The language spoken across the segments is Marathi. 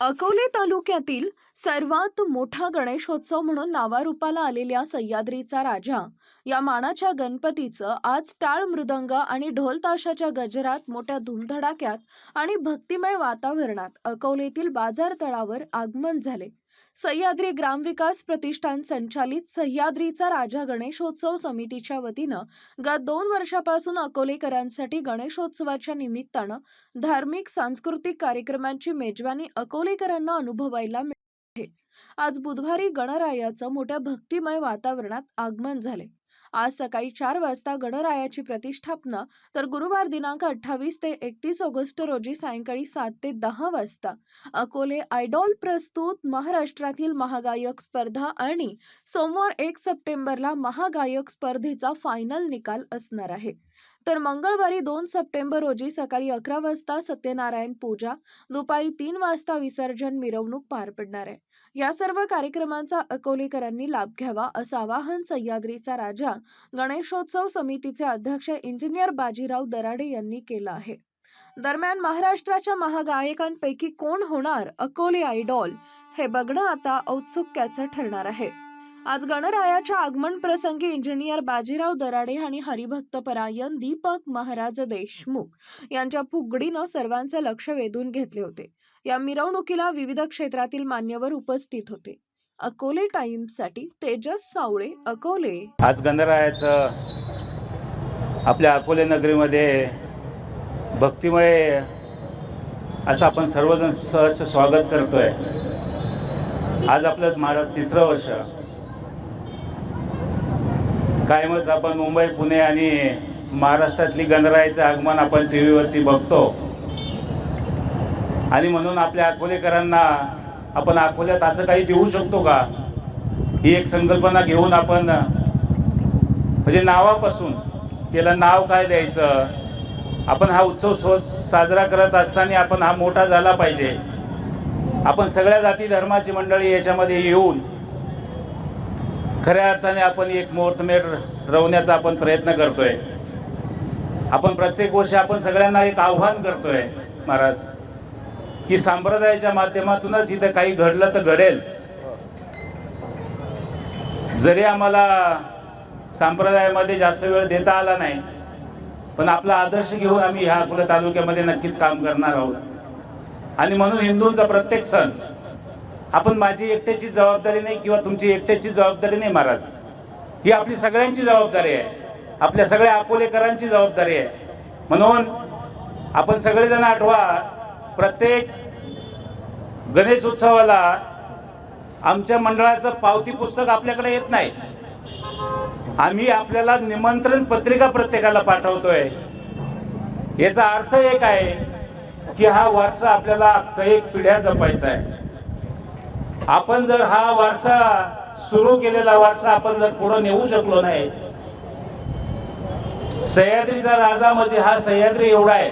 अकोले तालुक्यातील सर्वात मोठा गणेशोत्सव म्हणून नावारूपाला आलेल्या सह्याद्रीचा राजा या मानाच्या गणपतीचं आज टाळ मृदंग आणि ढोल ताशाच्या गजरात मोठ्या धुमधडाक्यात आणि भक्तिमय वातावरणात अकोलेतील बाजार तळावर आगमन झाले. सह्याद्री ग्रामविकास प्रतिष्ठान संचालित सह्याद्रीचा राजा गणेशोत्सव समितीच्या वतीनं गत दोन वर्षापासून अकोलेकरांसाठी गणेशोत्सवाच्या निमित्तानं धार्मिक सांस्कृतिक कार्यक्रमांची मेजवानी अकोलेकरांना अनुभवायला मिळते. आज बुधवारी गणरायाचं मोठ्या भक्तिमय वातावरणात आगमन झाले. आज सकाळी चार वाजता गणरायाची प्रतिष्ठापना तर गुरुवार दिनांक अठ्ठावीस ते एकतीस ऑगस्ट रोजी सायंकाळी सात ते दहा वाजता. अकोले आयडॉल प्रस्तुत महाराष्ट्रातील महागायक स्पर्धा आणि सोमवार एक सप्टेंबरला महागायक स्पर्धेचा फायनल निकाल असणार आहे. तर मंगळवारी दोन सप्टेंबर रोजी सकाळी अकरा वाजता सत्यनारायण पूजा दुपारी तीन वाजता विसर्जन मिरवणूक पार पडणार आहे. या सर्व कार्यक्रमांचा अकोलेकरांनी लाभ घ्यावा असं आवाहन सह्याद्रीचा राजा गणेशोत्सव समितीचे अध्यक्ष इंजिनियर बाजीराव दराडे यांनी केलं आहे. दरम्यान महाराष्ट्राच्या महागायकांपैकी कोण होणार अकोले आयडॉल? हे बघणं आता औत्सुक्याचं ठरणार आहे. आज गणरायाच्या आगमन प्रसंगी इंजिनियर बाजीराव दराडे आणि हरिभक्त परायण दीपक महाराज देशमुख यांच्या फुगडीनं सर्वांचं लक्ष वेधून घेतले होते. या मिरवणुकीला विविध क्षेत्रातील मान्यवर उपस्थित होते. अकोले टाइम्ससाठी तेजस सावळे अकोले. आज गणरायाचं आपल्या अकोले नगरीमध्ये भक्तिमय असं आपण सर्वजण सहज स्वागत करतोय. आज आपलं महाराज तिसरं वर्ष कायमच आपण मुंबई पुणे आणि महाराष्ट्रातली गणरायाचं आगमन आपण टी व्हीवरती बघतो. आणि म्हणून आपल्या अकोलेकरांना आपण अकोल्यात असं काही देऊ शकतो का? ही एक संकल्पना घेऊन आपण म्हणजे नावापासून त्याला नाव काय द्यायचं? आपण हा उत्सव सो साजरा करत असताना आपण हा मोठा झाला पाहिजे. आपण सगळ्या जाती धर्माची मंडळी याच्यामध्ये येऊन खऱ्या अर्थाने आपण एक मुहूर्तमेढ रवण्याचा आपण प्रयत्न करतोय. आपण प्रत्येक वर्षी आपण सगळ्यांना एक आव्हान करतोय महाराज की संप्रदायाच्या माध्यमातूनच इथं काही घडलं तर घडेल. जरी आम्हाला संप्रदायामध्ये जास्त वेळ देता आला नाही पण आपला आदर्श घेऊन आम्ही ह्या अकोला तालुक्यामध्ये नक्कीच काम करणार आहोत. आणि म्हणून हिंदूंचा प्रत्येक सण आपण माझी एकट्याची जबाबदारी नाही किंवा तुमची एकट्याची जबाबदारी नाही महाराज. ही आपली सगळ्यांची जबाबदारी आहे. आपल्या सगळ्या अकोलेकरांची जबाबदारी आहे. म्हणून आपण सगळेजण आठवा प्रत्येक गणेश उत्सवाला आमच्या मंडळाचं पावती पुस्तक आपल्याकडे येत नाही. आम्ही आपल्याला निमंत्रण पत्रिका प्रत्येकाला पाठवतोय. याचा अर्थ एक आहे की हा वारसा आपल्याला कैक पिढ्या जपायचा आहे. आपण जर हा वारसा सुरू केलेला वारसा आपण जर पुढे नेऊ शकलो नाही सह्याद्रीचा राजा म्हणजे हा सह्याद्री एवढा आहे.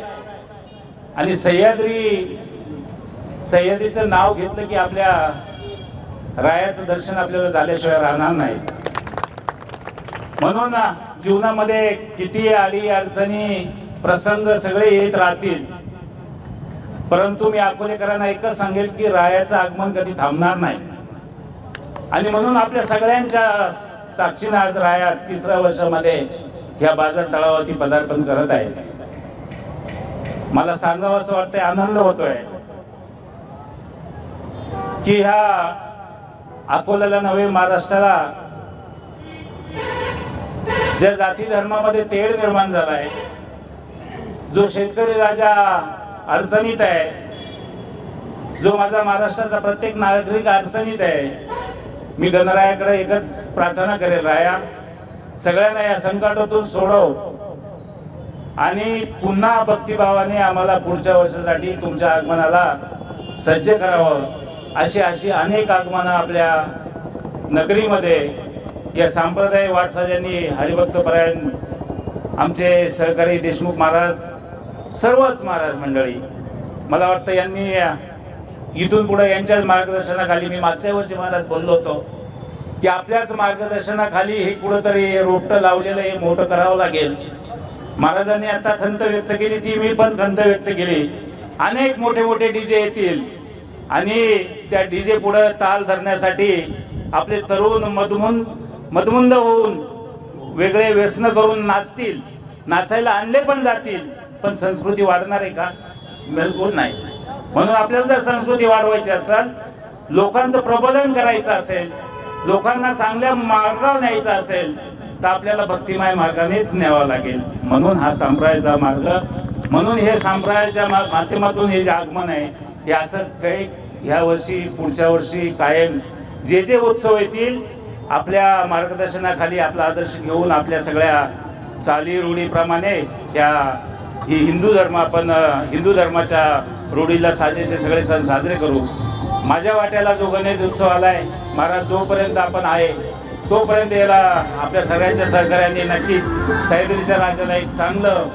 आणि सह्याद्री सह्याद्रीचं नाव घेतलं की आपल्या रायाचं दर्शन आपल्याला झाल्याशिवाय राहणार नाही. म्हणून ना, जीवनामध्ये किती अडी अडचणी प्रसंग सगळे येत राहतील. परंतु मी अकोलेकरांना एकच सांगेल की रायाचं आगमन कधी थांबणार नाही. आणि म्हणून आपल्या सगळ्यांच्या साक्षीने आज राया तिसऱ्या वर्षामध्ये ह्या बाजार तळावरती पदार्पण करत आहे. मला सांगावं असं वाटतंय आनंद होतोय की ह्या अकोल्याला नव्हे महाराष्ट्राला ज्या जाती धर्मामध्ये तेढ निर्माण झालाय जो शेतकरी राजा अडचणीत आहे. जो माझा महाराष्ट्राचा प्रत्येक नागरिक अडचणीत आहे मी गणरायाकडे एकच प्रार्थना करेल राया सगळ्यांना या संकटातून सोडव. आणि पुन्हा भक्तिभावाने आम्हाला पुढच्या वर्षासाठी तुमच्या आगमनाला सज्ज करावं अशी अशी अनेक आगमनं आपल्या नगरीमध्ये या सांप्रदायिक वाटसाज्यांनी हरिभक्त हरिभक्तपरायण आमचे सहकारी देशमुख महाराज सर्वच महाराज मंडळी मला वाटतं यांनी इथून पुढे यांच्याच मार्गदर्शनाखाली मी मागच्या वर्षी महाराज बोललो होतो की आपल्याच मार्गदर्शनाखाली हे कुठंतरी हे रोपटं लावलेलं हे मोठं करावं लागेल. महाराजांनी आता खंत व्यक्त केली ती मी पण खंत व्यक्त केली. अनेक मोठे मोठे डीजे येतील आणि त्या डीजे पुढं ताल धरण्यासाठी आपले तरुण मधमुन मधमुंद होऊन वेगळे व्यसन करून नाचतील नाचायला आणले पण जातील. पण संस्कृती वाढणार आहे का? बिलकुल नाही. म्हणून आपल्याला जर संस्कृती वाढवायची असेल लोकांचं प्रबोधन करायचं असेल लोकांना चांगल्या मार्गावर न्यायचं असेल तर आपल्याला भक्तिमय मार्गानेच न्यावा लागेल. म्हणून हा संप्रदायाचा मार्ग म्हणून हे संप्रदायाच्या माध्यमातून हे जे आगमन आहे हे असं काही ह्या वर्षी पुढच्या वर्षी कायम जे जे उत्सव येतील आपल्या मार्गदर्शनाखाली आपला आदर्श घेऊन आपल्या सगळ्या चालीरूढीप्रमाणे त्या या ही हिंदू धर्म आपण हिंदू धर्माच्या रूढीला साजेसे सगळे सण साजरे करू. माझ्या वाट्याला जो गणेश उत्सव आलाय महाराज जोपर्यंत आपण आहे तोपर्यंत याला आपल्या सगळ्यांच्या सहकार्याने नक्कीच सह्याद्रीच्या राजाला एक चांगलं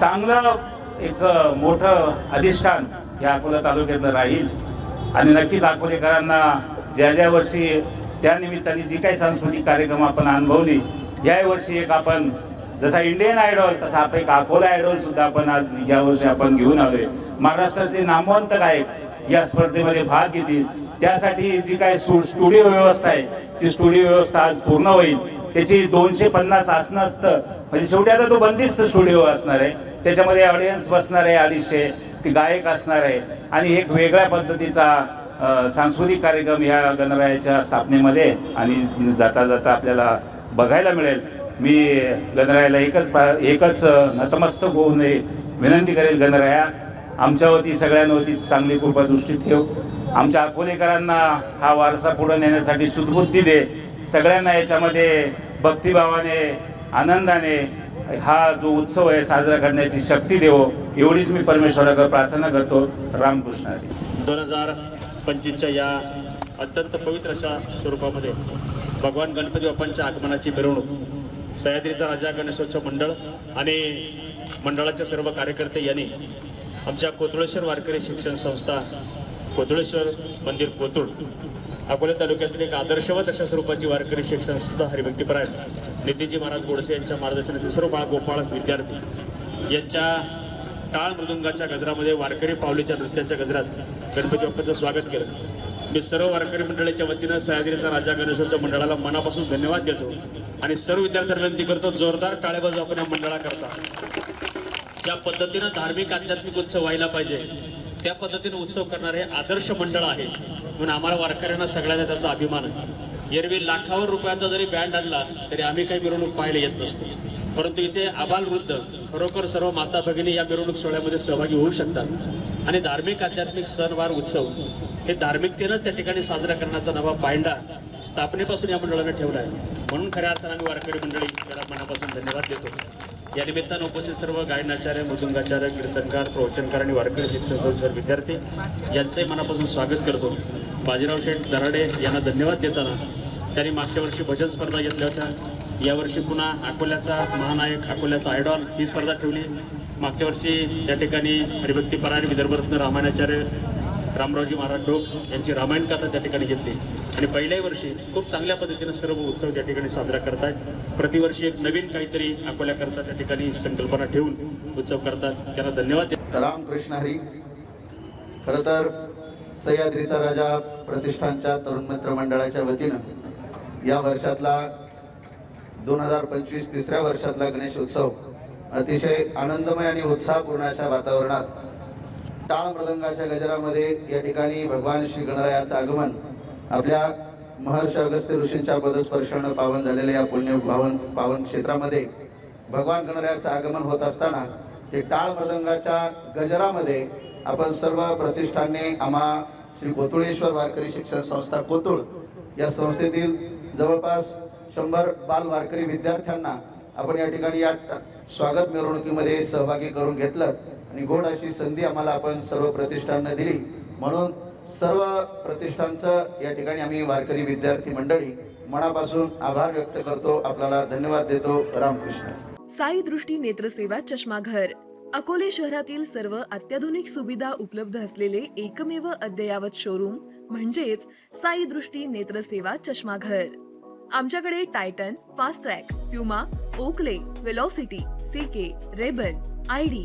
चांगलं एक मोठं अधिष्ठान या अकोला तालुक्यातलं राहील. आणि नक्कीच अकोलेकरांना ज्या ज्या वर्षी त्या निमित्ताने जी काही सांस्कृतिक कार्यक्रम आपण अनुभवली या वर्षी एक आपण जसा इंडियन आयडॉल तसा आपण एक अकोला आयडॉल सुद्धा आपण आज या वर्षी आपण घेऊन आलोय. महाराष्ट्रातले नामवंत गायक या स्पर्धेमध्ये भाग घेतील. त्यासाठी जी काय स्टुडिओ व्यवस्था आहे ती स्टुडिओ व्यवस्था आज पूर्ण होईल. त्याची दोनशे पन्नास आसनं असतं. म्हणजे शेवटी आता तो बंदिस्त स्टुडिओ असणार आहे. त्याच्यामध्ये ऑडियन्स बसणार आहे अडीचशे ती गायक असणार आहे. आणि एक वेगळ्या पद्धतीचा सांस्कृतिक कार्यक्रम या गणरायाच्या स्थापनेमध्ये आणि जाता जाता आपल्याला बघायला मिळेल. मी गणरायाला एकच पा- एकच नतमस्तक होऊ नये विनंती करेल गणराया आमच्यावरती सगळ्यांवरती चांगली कृपा दृष्टी ठेव. आमच्या अकोलेकरांना हा वारसा पुढे नेण्यासाठी सुदबुद्धी दे. सगळ्यांना याच्यामध्ये भक्तिभावाने आनंदाने हा जो उत्सव आहे साजरा करण्याची शक्ती देवो एवढीच मी परमेश्वराकडे प्रार्थना करतो. रामकृष्ण हरी. दोन हजार पंचवीसच्या या अत्यंत पवित्र अशा स्वरूपामध्ये भगवान गणपती बाप्पांच्या आगमनाची मिरवणूक सह्याद्रीचा राजा गणेशोत्सव मंडळ आणि मंडळाचे सर्व कार्यकर्ते यांनी आमच्या कोतुळेश्वर वारकरी शिक्षण संस्था कोतुळेश्वर मंदिर कोतुळ अकोला तालुक्यातील एक आदर्शवत अशा स्वरूपाची वारकरी शिक्षण संस्था हरिभक्तीपरायण नितीनजी महाराज गोडसे यांच्या मार्गदर्शनातील सर्व बाळ गोपाळ विद्यार्थी यांच्या टाळ मृदुंगाच्या गजरामध्ये वारकरी पावलीच्या नृत्याच्या गजरात गणपती बाप्पाचं स्वागत केलं. मी सर्व वारकरी मंडळाच्या वतीनं सह्याद्रीचा राजा गणेशोत्सव मंडळाला मनापासून धन्यवाद देतो. आणि सर्व विद्यार्थ्यांना विनंती करतो जोरदार टाळेबाजू आपण या मंडळाकरता. ज्या पद्धतीनं धार्मिक आध्यात्मिक उत्सव व्हायला पाहिजे त्या पद्धतीनं उत्सव करणारे आदर्श मंडळ आहे म्हणून आम्हाला वारकऱ्यांना सगळ्यांना त्याचा अभिमान आहे. एरवी लाखावर रुपयाचा जरी बँड आणला तरी आम्ही काही मिरवणूक पाहायला येत नसतो. परंतु इथे आबाल वृद्ध खरोखर सर्व माता भगिनी या मिरवणूक सोहळ्यामध्ये सहभागी होऊ शकतात. आणि धार्मिक आध्यात्मिक सणवार उत्सव हे धार्मिकतेनंच त्या ठिकाणी साजरा करण्याचा नवा पायंडा स्थापनेपासून या मंडळानं ठेवलं आहे. म्हणून खऱ्या अर्थानं आम्ही वारकरी मंडळी त्याला मनापासून धन्यवाद देतो. या निमित्तानं उपस्थित सर्व गायनाचार्य मृदुंगाचार्य कीर्तनकार प्रवचनकार आणि वारकरी शिक्षण संस्थेचे विद्यार्थी यांचंही मनापासून स्वागत करतो. बाजीराव शेठ दराडे यांना धन्यवाद देताना त्यांनी मागच्या वर्षी भजन स्पर्धा घेतल्या होत्या. यावर्षी पुन्हा अकोल्याचा महानायक अकोल्याचा आयडॉल ही स्पर्धा ठेवली. मागच्या वर्षी त्या ठिकाणी हरिभक्ती परायण विदर्भरत्न रामायणाचार्य रामरावजी महाराज डोक यांची रामायण कथा त्या ठिकाणी घेतली. आणि पहिल्याही वर्षी खूप चांगल्या पद्धतीने सर्व उत्सव त्या ठिकाणी साजरा करतात प्रतिवर्षी एक नवीन काहीतरी अकोल्याकरता त्या ठिकाणी संकल्पना ठेवून उत्सव करतात. त्यांना धन्यवाद रामकृष्ण हरी. खर तर सह्याद्रीचा राजा प्रतिष्ठानच्या तरुण मित्र मंडळाच्या वतीनं या वर्षातला दोन हजार पंचवीस तिसऱ्या वर्षातला गणेश उत्सव अतिशय आनंदमय आणि उत्साहपूर्ण अशा वातावरणात टाळ मृदंगाच्या गजरामध्ये या ठिकाणी भगवान श्री गणरायाचं आगमन आपल्या महर्षी अगस्त्य ऋषींच्या पदस्पर्शानं पावन झालेल्या या पुण्य पावन पावन क्षेत्रामध्ये भगवान गणरायाचं आगमन होत असताना ते टाळ मृदंगाच्या गजरामध्ये आपण सर्व प्रतिष्ठानने आम्हा श्री कोतुळेश्वर वारकरी शिक्षण संस्था कोतुळ या संस्थेतील जवळपास शंभर बाल वारकरी विद्यार्थ्यांना आपण या ठिकाणी या स्वागत मिरवणुकीमध्ये सहभागी करून घेतलं. आणि गोड अशी संधी आम्हाला आपण सर्व प्रतिष्ठाननं दिली. म्हणून सर्व प्रतिष्ठानचं या ठिकाणी आम्ही वारकरी विद्यार्थी मंडळी मनापासून आभार व्यक्त करतो. आपल्याला धन्यवाद देतो. रामकृष्ण. साई दृष्टी नेत्रसेवा चष्मा घर अकोले शहरातील सर्व अत्याधुनिक सुविधा उपलब्ध असलेले एकमेव अद्ययावत शोरूम म्हणजेच साई दृष्टी नेत्रसेवा चष्माघर. आमच्याकडे Titan Fastrack Puma Oakley Velocity C K RayBan I D